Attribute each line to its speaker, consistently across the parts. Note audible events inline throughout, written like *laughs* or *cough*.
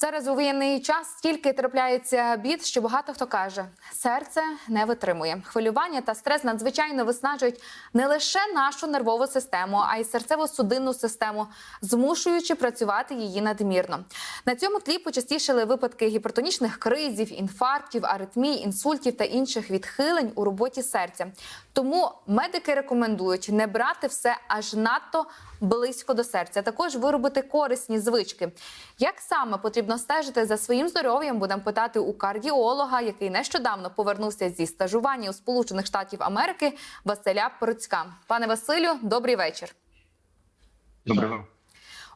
Speaker 1: Зараз у воєнний час стільки трапляється бід, що багато хто каже, серце не витримує. Хвилювання та стрес надзвичайно виснажують не лише нашу нервову систему, а й серцево-судинну систему, змушуючи працювати її надмірно. На цьому тлі почастішили випадки гіпертонічних кризів, інфарктів, аритмій, інсультів та інших відхилень у роботі серця. Тому медики рекомендують не брати все аж надто близько до серця. Також виробити корисні звички. Як саме потрібно стежити за своїм здоров'ям, будемо питати у кардіолога, який нещодавно повернувся зі стажування у Сполучених Штатів Америки Василя Процька. Пане Василю, добрий вечір.
Speaker 2: Доброго.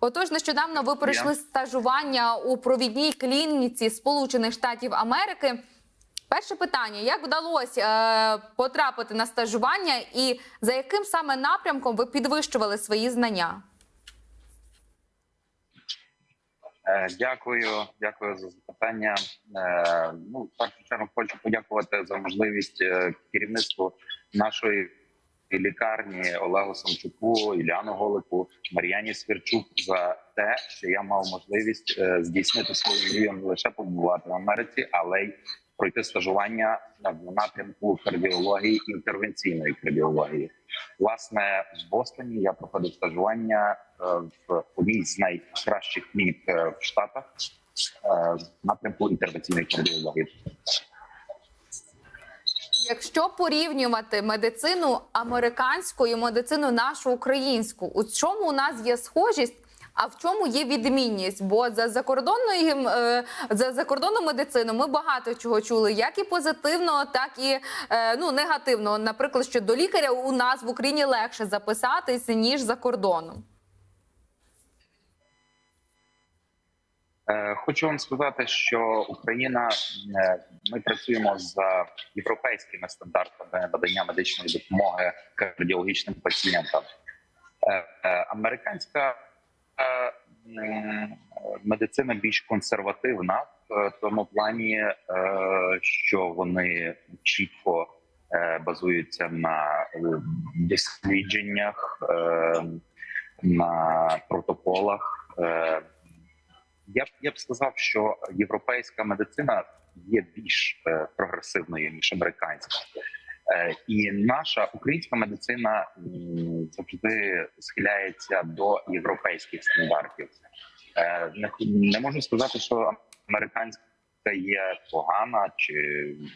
Speaker 1: Отож, нещодавно ви пройшли стажування у провідній клініці Сполучених Штатів Америки. Перше питання: як вдалося е, потрапити на стажування, і за яким саме напрямком ви підвищували свої знання?
Speaker 2: Е, Дякую, дякую за запитання. Е, Ну, в першу чергу хочу подякувати за можливість керівництву нашої лікарні Олегу Самчуку, Іляну Голику, Мар'яні Свірчук за те, що я мав можливість здійснити свою мрію не лише побувати в Америці, але й пройти стажування в напрямку кардіології інтервенційної кардіології. Власне, в Бостоні я проходив стажування е, в одній з найкращих клінік е, в Штатах е, в напрямку інтервенційної кардіології.
Speaker 1: Якщо порівнювати медицину американську і медицину нашу українську, у чому у нас є схожість? А в чому є відмінність? Бо за закордонною е, за закордонну медицину ми багато чого чули, як і позитивно, так і е, ну негативно. Наприклад, що до лікаря у нас в Україні легше записатися ніж за кордоном.
Speaker 2: Е, Хочу вам сказати, що Україна ми працюємо за європейськими стандартами надання медичної допомоги кардіологічним пацієнтам. Американська медицина більш консервативна в тому плані, е, що вони чітко е, базуються на е, дослідженнях, е, на протоколах. Е, я б я б сказав, що європейська медицина є більш е, прогресивною ніж американська, е, і наша українська медицина завжди схиляється до європейських стандартів. Е, не, можу сказати, що американська є погана чи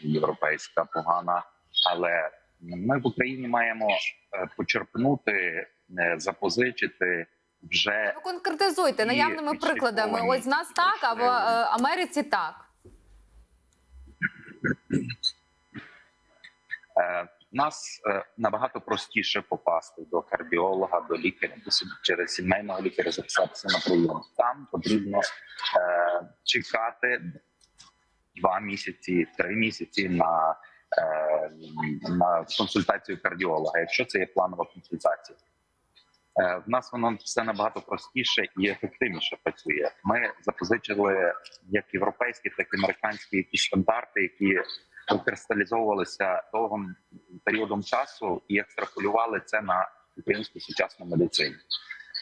Speaker 2: європейська погана, але ми в Україні маємо е, почерпнути, е, запозичити вже
Speaker 1: Ну конкретизуйте наявними прикладами. Ось в нас так, а в е, Америці так.
Speaker 2: Е, нас е, набагато простіше попасти до кардіолога, до лікаря, до через сімейного лікаря записатися на прийом. Там потрібно е, чекати два місяці, три місяці на, на консультацію кардіолога, якщо це є планова консультація. В нас воно все набагато простіше і ефективніше працює. Ми запозичили як європейські, так і американські якісь стандарти, які кристалізовувалися довгим періодом часу і екстраполювали це на українську сучасну медицину.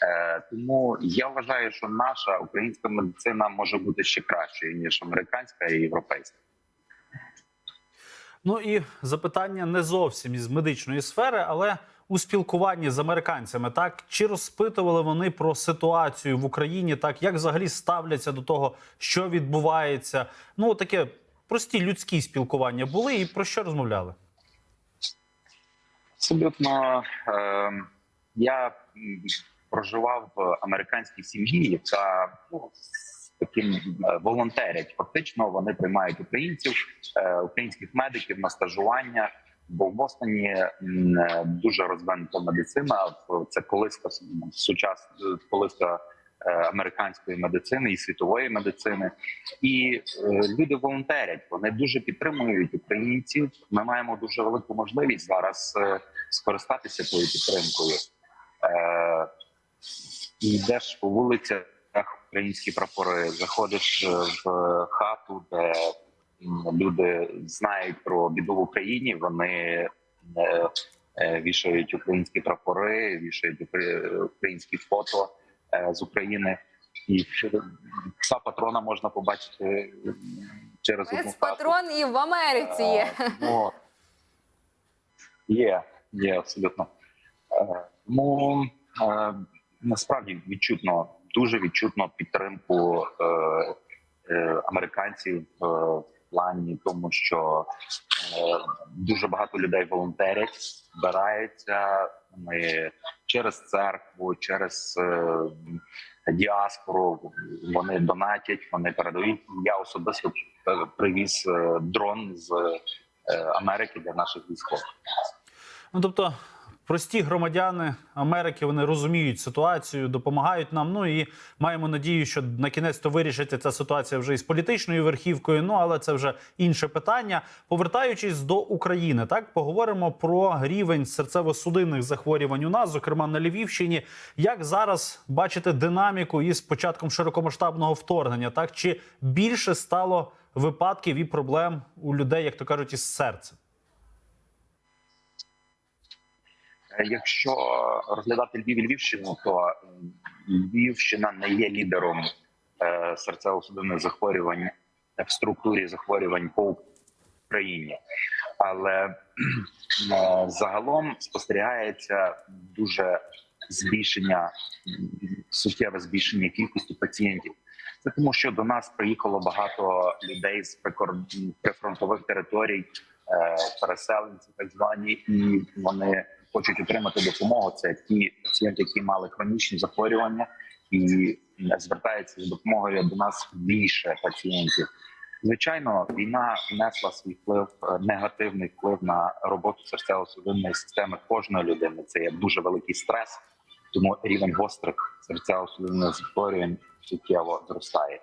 Speaker 2: Е, тому я вважаю, що наша українська медицина може бути ще кращою ніж американська і європейська.
Speaker 3: Ну і запитання не зовсім із медичної сфери, але у спілкуванні з американцями, так чи розпитували вони про ситуацію в Україні, так як взагалі ставляться до того, що відбувається? Ну таке прості людські спілкування були, і про що розмовляли?
Speaker 2: Абсолютно е, я проживав в американській сім'ї, яка ну, таким е, волонтерять. Фактично вони приймають українців, е, українських медиків на стажування. Бо в Бостоні е, дуже розвинута медицина. Це колиска сучасна колиска американської медицини і світової медицини. І е, люди волонтерять. Вони дуже підтримують українців. Ми маємо дуже велику можливість зараз е, скористатися тою підтримкою. Е, йдеш по вулицях, українські прапори, заходиш е, в хату, де люди знають про біду в Україні. Вони е, е, вішають українські прапори, вішають українські фото е, з України. і пса патрона можна побачити через одну
Speaker 1: Пес
Speaker 2: хату.
Speaker 1: патрон і в Америці є.
Speaker 2: Е, ну, Є, є абсолютно. Е, Тому е, насправді відчутно, дуже відчутно підтримку е, е, американців е, в плані тому, що е, дуже багато людей волонтерять, збираються. Ми через церкву, через е, діаспору вони донатять, вони передають. Я особисто е, привіз е, дрон з Америки для наших військових.
Speaker 3: Ну тобто, прості громадяни Америки вони розуміють ситуацію, допомагають нам. Ну і маємо надію, що на кінець то вирішиться ця ситуація вже із політичною верхівкою. Ну але це вже інше питання. Повертаючись до України, так поговоримо про рівень серцево-судинних захворювань у нас, зокрема на Львівщині. Як зараз бачите динаміку із початком широкомасштабного вторгнення? Так чи більше стало випадків і проблем у людей, як то кажуть, із серцем?
Speaker 2: Е, Якщо розглядати Львів і Львівщину, то Львівщина не є лідером е, серцево-судинних захворювань в структурі захворювань по Україні, але е, загалом спостерігається дуже збільшення суттєве збільшення кількості пацієнтів. Це тому, що до нас приїхало багато людей з прифронтових територій, е, переселенці, так звані, і вони хочуть отримати допомогу. Це ті пацієнти, які мали хронічні захворювання, і звертаються за допомогою до нас більше пацієнтів. Звичайно, війна внесла свій вплив, е, негативний вплив на роботу серцево-судинної системи кожної людини. Це є дуже великий стрес, тому рівень гострих серцево-судинних захворювань суттєво зростає.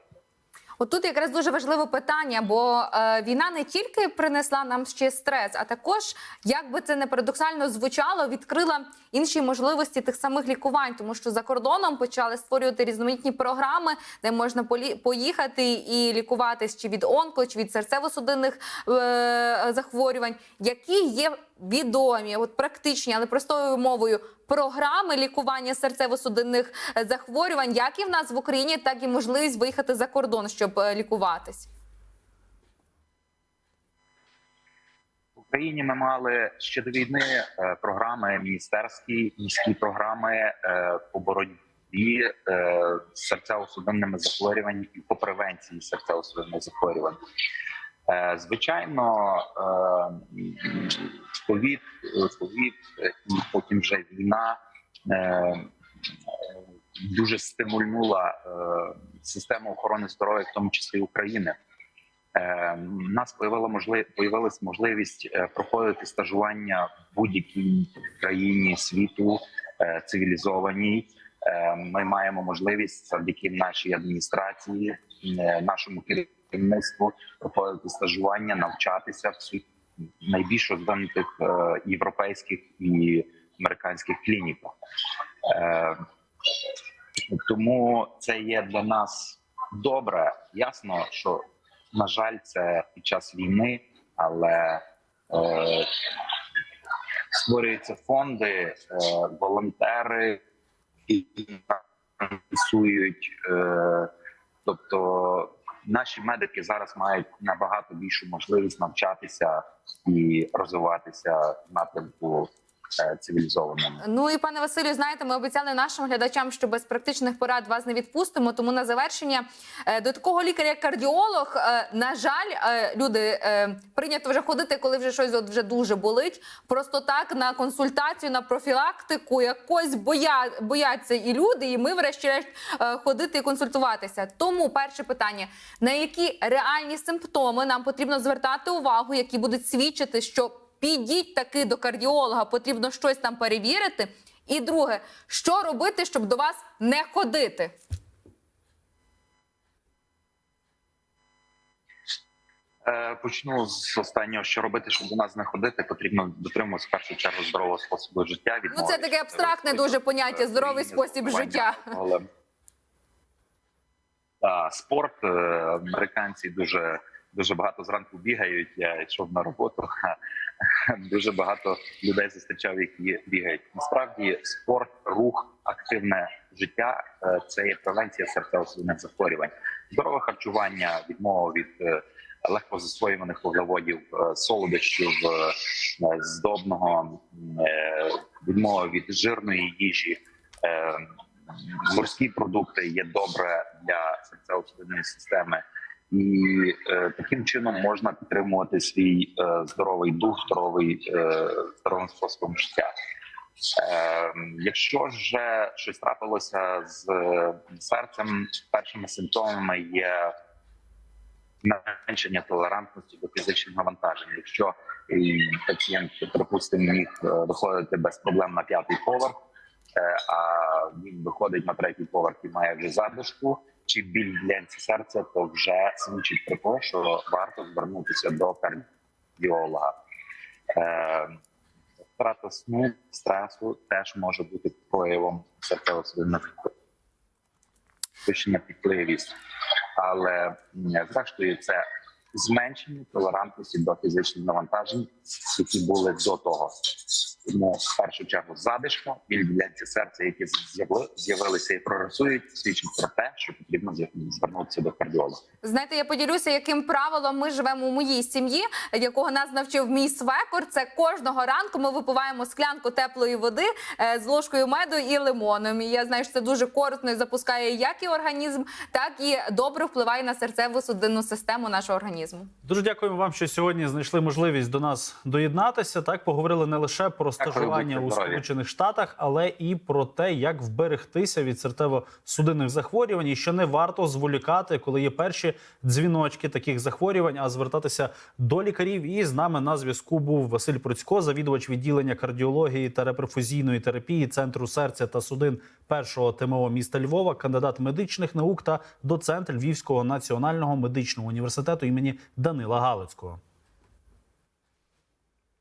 Speaker 1: Отут якраз дуже важливе питання, бо е, війна не тільки принесла нам ще стрес, а також, як би це не парадоксально звучало, відкрила інші можливості тих самих лікувань, тому що за кордоном почали створювати різноманітні програми, де можна поїхати і лікуватись чи від онко, чи від серцево-судинних е, захворювань, які є відомі, от практичні, але простою мовою програми лікування серцево-судинних е, захворювань, як і в нас в Україні, так і можливість виїхати за кордон, щоб е, лікуватись.
Speaker 2: В Україні ми мали ще до війни програми міністерські міські програми е, по боротьбі з серцево-судинними захворюваннями і по превенції серцево-судинних захворювань. Е, Звичайно, ковід, е, ковід потім вже війна е, дуже стимульнула систему охорони здоров'я, в тому числі України. У нас появила можливість проходити стажування в будь-якій країні світу цивілізованій. Ми маємо можливість завдяки нашій адміністрації, нашому керівництву проходити стажування, навчатися в найбільш розвинутих е, європейських і американських клініках. Е, Тому це є для нас добре. Ясно, що на жаль, це під час війни, але е, створюються фонди, е, волонтери і фінансують. Е, тобто наші медики зараз мають набагато більшу можливість навчатися і розвиватися напрямку е, цивілізованому.
Speaker 1: Ну і пане Василю, знаєте, ми обіцяли нашим глядачам, що без практичних порад вас не відпустимо. Тому на завершення е, до такого лікаря, як кардіолог, е, на жаль, люди прийнято вже ходити, коли вже щось от вже дуже болить. Просто так на консультацію, на профілактику якось боя, бояться і люди, і ми, врешті-решт, ходити і консультуватися. Тому перше питання: на які реальні симптоми нам потрібно звертати увагу, які будуть свідчити, що підіть таки до кардіолога, потрібно щось там перевірити. І друге, що робити, щоб до вас не ходити?
Speaker 2: Е, Почну з останнього, що робити, щоб до нас не ходити, потрібно дотримуватися в першу чергу здорового способу життя.
Speaker 1: Ну це таке абстрактне дуже поняття здоровий спосіб життя.
Speaker 2: Але та, спорт е, американці дуже дуже багато зранку бігають. Я йшов на роботу. *laughs* дуже багато людей зустрічав, які бігають. Насправді, спорт, рух, активне життя е, це є превенція серцево-судинних захворювань, здорове харчування, відмова від е, легкозасвоюваних вуглеводів, е, солодощів, здобного, відмова від жирної їжі. Морські продукти є добре для серцево-судинної системи, і е, таким чином можна підтримувати свій е, здоровий дух, здоровий е, здоровим способом життя. Е, якщо ж щось трапилося з е, серцем, першими симптомами є зменшення толерантності до фізичних навантажень. Якщо е, пацієнт, припустимо, міг е, виходити без проблем на п'ятий поверх, а він виходить на третій поверх і має вже задишку чи біль для серця, то вже свідчить про те, що варто звернутися до кардіолога. Е, Втрата сну, стресу теж може бути проявом серцево-судинних підпливість, але зрештою це зменшення толерантності до фізичних навантажень, які були до того. Тому в першу чергу задишка, біль ділянці серця, які з'яви- з'явилися і прогресують, свідчить про те, що потрібно звернутися до кардіолога.
Speaker 1: Знаєте, я поділюся, яким правилом ми живемо у моїй сім'ї, якого нас навчив мій свекор. Це кожного ранку ми випиваємо склянку теплої води е, з ложкою меду і лимоном. І я знаю, що це дуже корисно і запускає як і організм, так і добре впливає на серцево судинну систему нашого організму.
Speaker 3: Дуже дякуємо вам, що сьогодні знайшли можливість до нас доєднатися. Так поговорили не лише про стажування у. Сполучених Штатах, але і про те, як вберегтися від серцево-судинних захворювань, і що не варто зволікати, коли є перші дзвіночки таких захворювань, а звертатися до лікарів. І з нами на зв'язку був Василь Процько, завідувач відділення кардіології та реперфузійної терапії Центру серця та судин першого ТМО міста Львова, кандидат медичних наук та доцент Львівського національного медичного університету імені Данила Галицького.